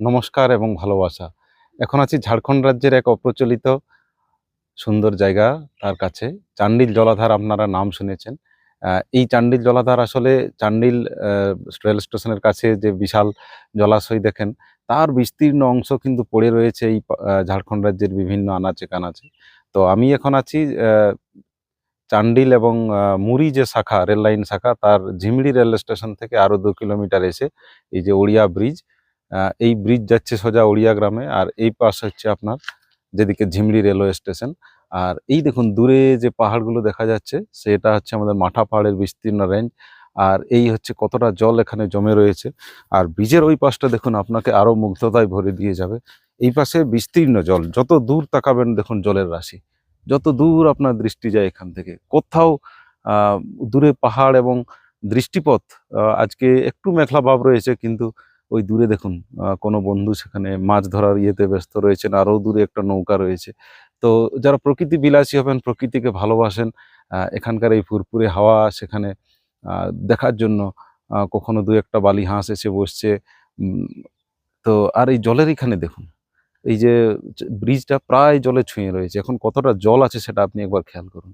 নমস্কার এবং ভালোবাসা। এখন আছি ঝাড়খণ্ড রাজ্যের এক অপ্রচলিত সুন্দর জায়গা তার কাছে। চান্ডিল জলাধার আপনারা নাম শুনেছেন। এই চান্ডিল জলাধার আসলে চান্ডিল রেল স্টেশনের কাছে যে বিশাল জলাশয় দেখেন, তার বিস্তীর্ণ অংশ কিন্তু পড়ে রয়েছে এই ঝাড়খণ্ড রাজ্যের বিভিন্ন আনাচে কানাচে তো আমি এখন আছি চান্ডিল এবং মুড়ি যে শাখা রেল লাইন শাখা, তার ঝিমড়ি রেল স্টেশন থেকে আরও দু কিলোমিটার এসে এই যে ওড়িয়া ব্রিজ এই ব্রিজ যাচ্ছে সোজা ওড়িয়া গ্রামে, আর এই পাশ হচ্ছে আপনার যেদিকে ঝিমড়ি রেলওয়ে স্টেশন আর এই দেখুন, দূরে যে পাহাড়গুলো দেখা যাচ্ছে, সেটা হচ্ছে আমাদের মাঠা পাহাড়ের বিস্তীর্ণ রেঞ্জ আর এই হচ্ছে কতটা জল এখানে জমে রয়েছে। আর ব্রিজের ওই পাশটা দেখুন, আপনাকে আরও মুগ্ধতায় ভরে দিয়ে যাবে। এই পাশে বিস্তীর্ণ জল, যত দূর তাকাবেন দেখুন জলের রাশি। যত দূর আপনার দৃষ্টি যায় এখান থেকে। কোথাও দূরে পাহাড় এবং দৃষ্টিপথ আজকে একটু মেঘলা ভাব রয়েছে, কিন্তু ওই দূরে দেখুন কোনো বন্ধু সেখানে মাছ ধরার ইয়েতে ব্যস্ত রয়েছেন, আরও দূরে একটা নৌকা রয়েছে। তো যারা প্রকৃতি বিলাসী হবেন, প্রকৃতিকে ভালোবাসেন এখানকার এই ফুরফুরে হাওয়া সেখানে দেখার জন্য কখনো দু একটা বালি হাঁস এসে বসছে তো আর এই জলের এখানে দেখুন, এই যে ব্রিজটা প্রায় জলে ছুঁয়ে রয়েছে, এখন কতটা জল আছে সেটা আপনি একবার খেয়াল করুন।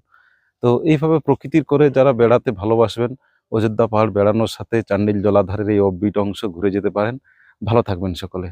তো এইভাবে প্রকৃতির করে যারা বেড়াতে ভালোবাসবেন অযোধ্যা পাহাড় বেড়ানোর সাথে চান্ডিল জলাধারের এই অববিট অংশ ঘুরে যেতে পারেন। ভালো থাকবেন সকলে।